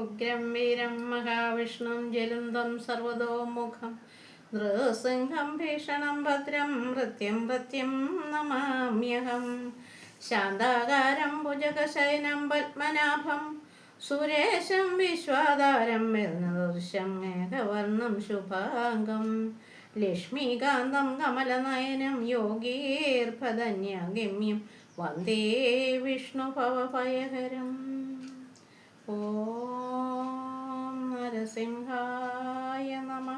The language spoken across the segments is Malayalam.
ഉഗ്രം വീരം മഹാവിഷ്ണും ജലുന്തം സർവതോമുഖം നൃസിംഹം ഭീഷണം ഭദ്രം മൃത്യം മൃത്യം നമാമ്യഹം. ശാന്താകാരം ഭുജകശയനം പത്മനാഭം. സുരേശം വിശ്വാധാരം ദൃശ്യം മേഘവർണം ശുഭാംഗം. ലക്ഷ്മീകാന്തം കമലനയനം യോഗീർഭധന്യഗമ്യം വന്ദേ വിഷ്ണുഭവഭയഹരം ഓം നരസിംഹായ നമ.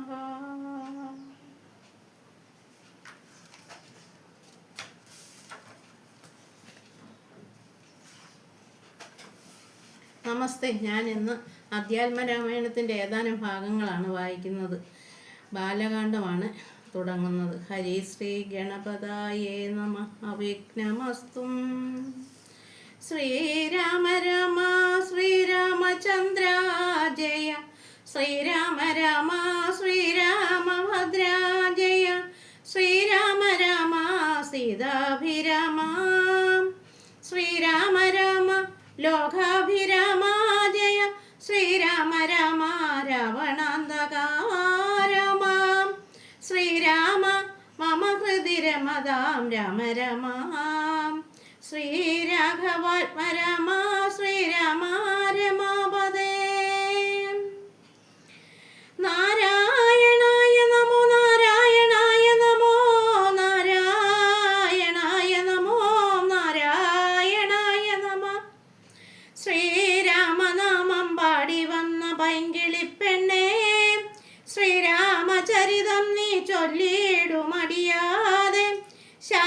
നമസ്തേ. ഞാൻ ഇന്ന് അധ്യാത്മരാമായണത്തിന്റെ ഏതാനും ഭാഗങ്ങളാണ് വായിക്കുന്നത്. ബാലകാണ്ഡമാണ് തുടങ്ങുന്നത്. ഹരി ശ്രീ ഗണപതായേ നമ. അവിഘ്നമസ്തും. ശ്രീരാമ രാമ ശ്രീരാമചന്ദ്ര ജയ ശ്രീരാമ രാമ ശ്രീരാമ ജയ ശ്രീരാമ രാമ സീതാഭിരാമ ശ്രീരാമ രാമ ലോകാഭിരാമ ജയ ശ്രീരാമ രാമ രാവണാന്തകാരമ ശ്രീരാമ മമ ഹൃദി രമതാം രാമ രമ ശ്രീരാഘവാത്മ രാമ ശ്രീരാമ രമാപദേ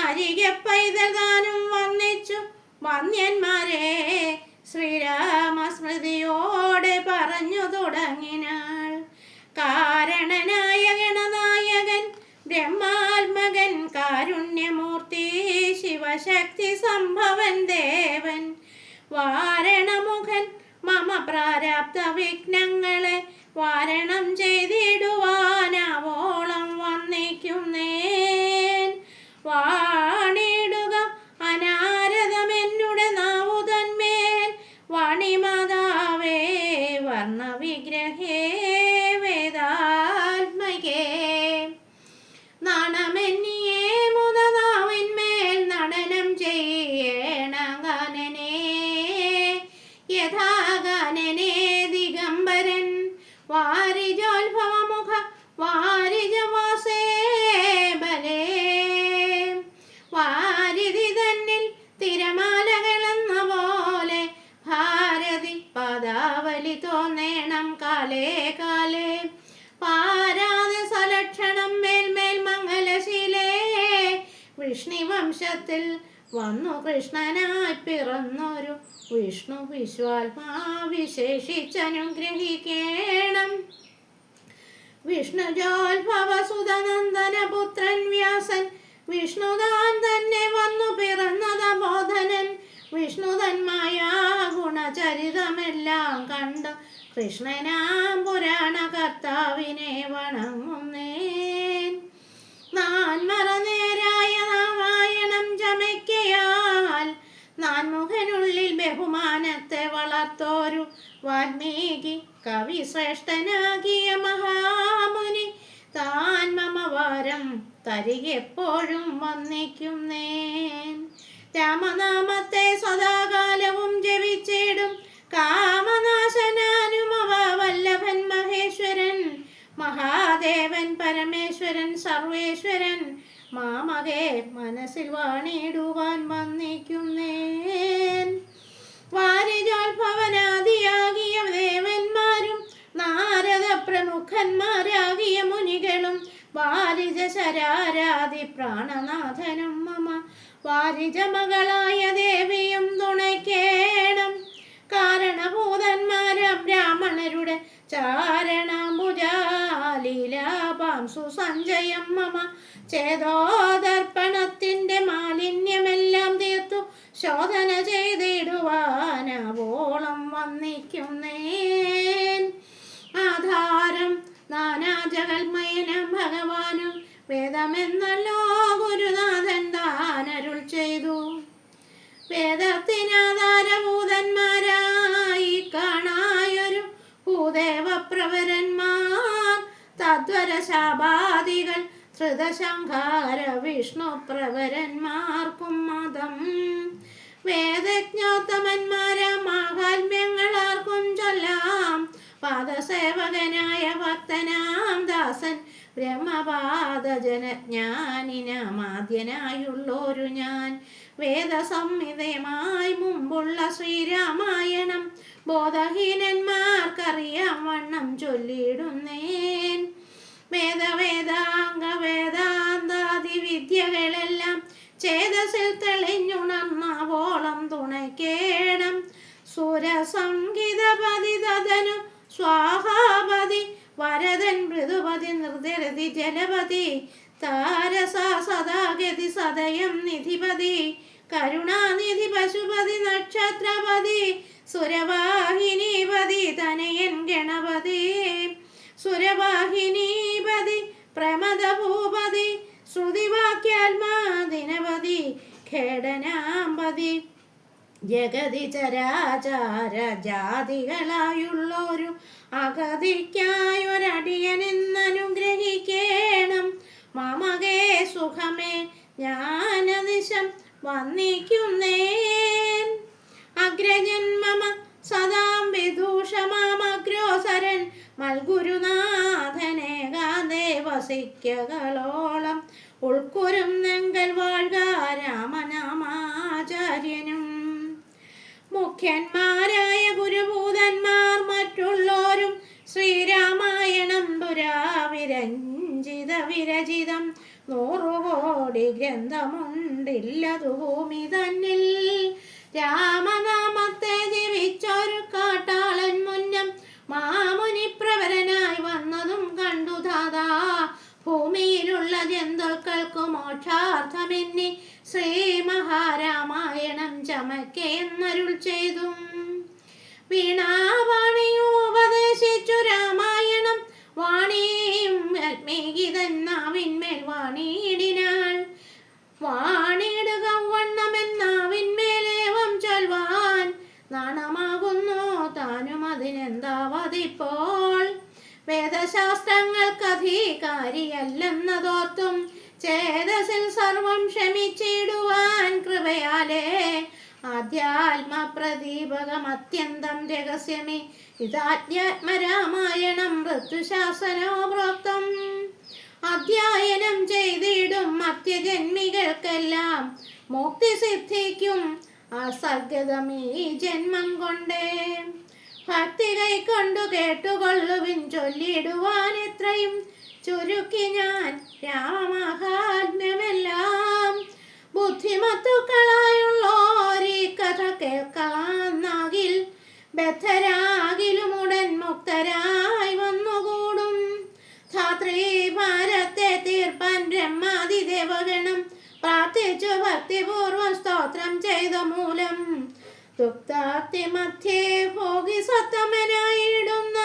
ശാരിക പൈതൽദാനം വന്നിച്ചു വന്യന്മാരെ ശ്രീരാമസ്മൃതിയോടെ പറഞ്ഞു തുടങ്ങിനാൾ. കാരണനായ ഗണനായകൻ ബ്രഹ്മാത്മകൻ കാരുണ്യമൂർത്തി ശിവശക്തി സംഭവൻ ദേവൻ. വാരണമുഖൻ മമ പ്രാരാപ്ത വിഘ്നങ്ങളെ വിഷ്ണുവംശത്തിൽ വന്നു കൃഷ്ണനായി പിറന്നൊരു വിഷ്ണു വിശ്വാത്മാവിശേഷിച്ചനുഗ്രഹിക്കേണം വിഷ്ണു വിഷ്ണുജോത്ഭവസുതനന്ദന പുത്രൻ വ്യാസൻ വിഷ്ണുതാൻ തന്നെ വന്നു പിറന്നത ബോധനൻ. വിഷ്ണുതന്മായ ഗുണചരിതമെല്ലാം കണ്ട് കൃഷ്ണനാം പുരാണ കർത്താവിനെ വണങ്ങുന്നേൻ. നാൻമറനേരായ നാരായണം ചമയ്ക്കയാൽ നാൻമുഖനുള്ളിൽ ബഹുമാനത്തെ വളർത്തോരു വാൽമീകി കവി ശ്രേഷ്ഠനാകിയ മഹാമുനി. താൻ മമവാരം തരികെപ്പോഴും വന്നിക്കുന്നേൻ. രാമനാമത്തെ സദാകാലവും ജപിച്ചിടും. കാമനാശനാനുമവ വല്ലഭൻ മഹേശ്വരൻ. മഹാദേവൻ പരമേശ്വരൻ സർവേശ്വരൻ മാമകെ മനസ്സിൽ വാണിടുവാൻ വന്നിക്കുന്നേൻ. വാരിജോത്ഭവനാദിയാകിയ ദേവന്മാരും നാരദ പ്രമുഖന്മാരാകിയ മുനികളും വാരിജ ശരാരാതി പ്രാണനാഥനും മമ. വാരിജ മകളായ ദേവിയും തുണയ്ക്കേണം. കാരണഭൂതന്മാരാ ബ്രാഹ്മണരുടെ ചാരണാംബുജാലീലാപാംസു സഞ്ജയം മമ. ചേതോദർപ്പണത്തിന്റെ മാലിന്യമെല്ലാം തീർത്തു. ശോധന ചെയ്തിടുവാനവോളം വന്നിക്കുന്നേൻ. ആധാരം നാനാജകൽമയനം ഭഗവാനും വേദമെന്നല്ലോ ഗുരുനാഥൻ ദാനരുൾ ചെയ്തു. വേദത്തിനാധാരഭൂതന്മാരായി കാണായൊരു ഭൂദേവപ്രവരന്മാർ തദ്വര ശാപാദികൾ വിഷ്ണു പ്രവരന്മാർക്കും മതം. വേദജ്ഞോത്തമന്മാര മാഹാത്മ്യങ്ങളാർക്കും ചൊല്ലാം. പാദസേവകനായ ഭക്തനാം ദാസൻ ബ്രഹ്മപാദജനജ്ഞാനിനമാദ്യനായുള്ളൊരു ഞാൻ. വേദസംഹിതയുമായി മുമ്പുള്ള ശ്രീരാമായണം ബോധഹീനന്മാർക്കറിയാം വണ്ണം ചൊല്ലിയിടുന്നേൻ വേദവേദാംഗ വേദാന്താതി വിദ്യകളെല്ലാം ചേതസിൽ തെളിഞ്ഞുണർന്നവോളം തുണയ്ക്കേണം സുരസംഗീതപതി തതനു സ്വാഹാപതി വരതൻ മൃദുപതി നിർദ്ദരതി ജലപതി താരസാ സദാഗതി സദയം നിധിപതി കരുണാനിധി പശുപതി നക്ഷത്രപതി സുരവാഹിനീപതി തനയൻ ഗണപതി. സുരവാഹിനീപതി ജഗതി ചരാചാര ജാതികളായുള്ളൊരു അഗതിക്കായൊരടിയനെന്നനുഗ്രഹിക്കേണം മമകേ സുഖമേ ജ്ഞാനദിശം വന്നിക്കുന്നേൻ. അഗ്രജന്മമ സദാം വിദൂഷമാമഗ്രോസരൻ മൽഗുരുനാഥനേകാന്തേ വസിക്കകളോളം. ഉൾക്കുരും നെങ്കൽ വാഴ്ക മുഖ്യന്മാരായ ഗുരുഭൂതന്മാർ മറ്റുള്ളോരും ശ്രീരാമായണം പുരാവിരഞ്ജിത വിരചിതം. നൂറുകോടി ഗ്രന്ഥമുണ്ടില്ലതു ഭൂമി തന്നിൽ വീണാവാണിയോപദേശിച്ചു രാമായണം. വാണിയും ആത്മീകിതന്നാവിന്മേൽ വാണിയിടിനാൾ വാണിയിടുക വണ്ണമെന്നാവിന്മേലേവം ചൊൽവാൻ. നാണമാകുന്നു താനും അതിനെന്താവതിപ്പോൾ. വേദശാസ്ത്രങ്ങൾക്കധികാരിയല്ലെന്നതോർത്തും ചേതസിൽ സർവം ക്ഷമിച്ചിടുവാൻ കൃപയാലേ. ആധ്യാത്മപ്രദീപകം അത്യന്തം രഹസ്യമേ. ഇതാധ്യാത്മരാമായണം മൃത്യുശാസനോ പ്രോക്തം അധ്യയനം ചെയ്തിടും മത്യജന്മികൾക്കെല്ലാം മുക്തി സിദ്ധിക്കും അസർഗതമീ ജന്മം കൊണ്ടേ. ഭക്തി കൈക്കൊണ്ടു കേട്ടുകൊള്ളുവിൻ ചൊല്ലിടുവാൻ എത്രയും ചുരുക്കി ഞാൻ രാമമഹാത്മ്യമെല്ലാം ഭക്തിപൂർവം സ്തോത്രം ചെയ്ത മൂലം ദുഃഖാക്തി മധ്യേ ഭോഗി സ്വത്തമനായിടുന്ന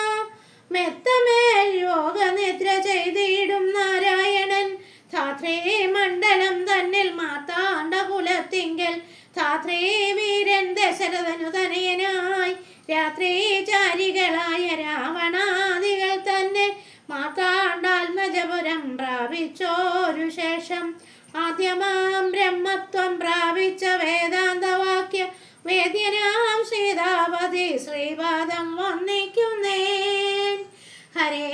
മെത്തമേൽ യോഗനിദ്ര ചെയ്തിടും നാരായണൻ. ധാത്രേ മണ്ഡലം തന്നിൽ മാത്താണ്ട കുലത്തിങ്കൽ. ധാത്രേ വീരൻ ദശരഥനു തനയനായി രാത്രി ചാരികളായ ആദ്യമാം ബ്രഹ്മത്വം പ്രാപിച്ച വേദാന്തവാക്യ വേദ്യനാം സീതാപതി ശ്രീപാദം വന്നിക്കുന്നേൻ ഹരേ